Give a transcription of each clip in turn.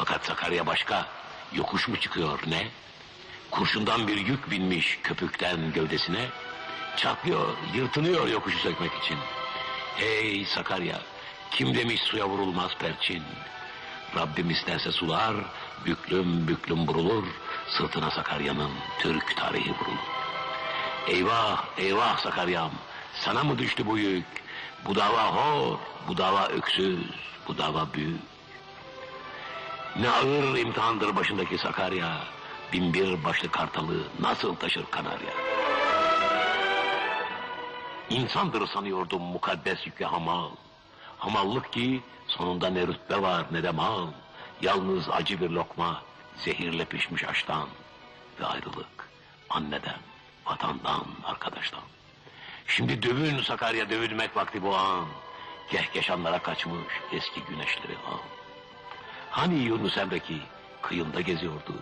Fakat Sakarya başka, yokuş mu çıkıyor ne? Kurşundan bir yük binmiş köpükten gövdesine. Çatlıyor, yırtınıyor yokuşu sökmek için. Hey Sakarya, kim demiş suya vurulmaz perçin? Rabbim isterse sular, büklüm büklüm vurulur, sırtına Sakarya'nın Türk tarihi vurulur. Eyvah, eyvah Sakaryam, sana mı düştü bu yük? Bu dava hor, bu dava öksüz, bu dava büyük. Ne ağır imtihandır başındaki Sakarya, bin bir başlı kartalı nasıl taşır Kanarya? İnsandır sanıyordum mukaddes yükle hamal. Hamallık ki sonunda ne rütbe var ne de mal. Yalnız acı bir lokma, zehirle pişmiş aştan ve ayrılık. Anneden, vatandan, arkadaştan. Şimdi dövün Sakarya dövülmek vakti bu an. Kehkeşanlara kaçmış eski güneşleri an. Hani Yunus Emre'ki kıyında geziyordu.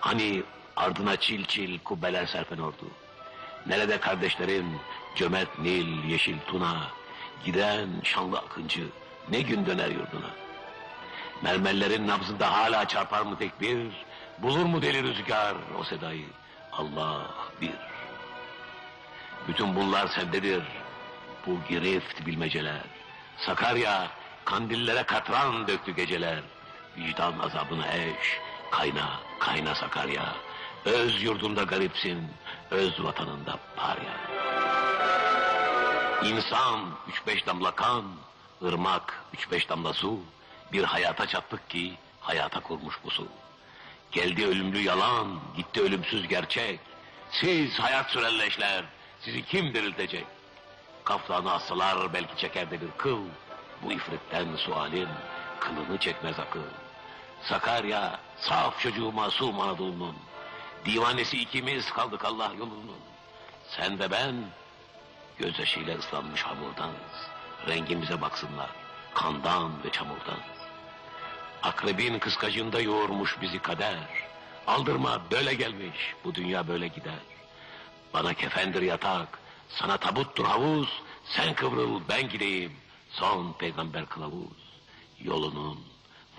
Hani ardına çil çil kubbeler serpen ordu. Nerede kardeşlerim cömert Nil, yeşil Tuna, giden şanlı akıncı ne gün döner yurduna. Mermerlerin nabzında hala çarpar mı tekbir, bulur mu deli rüzgar o sedayı, Allah bir. Bütün bunlar sendedir, bu girift bilmeceler. Sakarya, kandillere katran döktü geceler. Vicdan azabına eş, kayna, kayna Sakarya. Öz yurdunda garipsin, öz vatanında parya. İnsan üç beş damla kan, ırmak üç beş damla su. Bir hayata çattık ki hayata kurmuş bu su. Geldi ölümlü yalan, gitti ölümsüz gerçek. Siz hayat sürelleşler, sizi kim diriltecek? Kaftanı assalar belki çeker de bir kıl. Bu ifritten sualin kılını çekmez akıl. Sakarya, saf çocuğu masum Anadolu'nun. Divanesi ikimiz kaldık Allah yolunun. Sen ve ben gözyaşıyla ıslanmış hamurdanız. Rengimize baksınlar, kandan ve çamurdan. Akrebin kıskacında yoğurmuş bizi kader. Aldırma böyle gelmiş, bu dünya böyle gider. Bana kefendir yatak, sana tabuttur havuz. Sen kıvrıl ben gideyim, son peygamber kılavuz. Yolunun,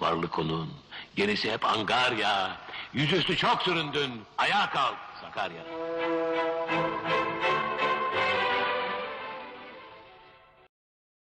varlık onun, gerisi hep angarya. Yüzüstü çok süründün, ayağa kalk Sakarya.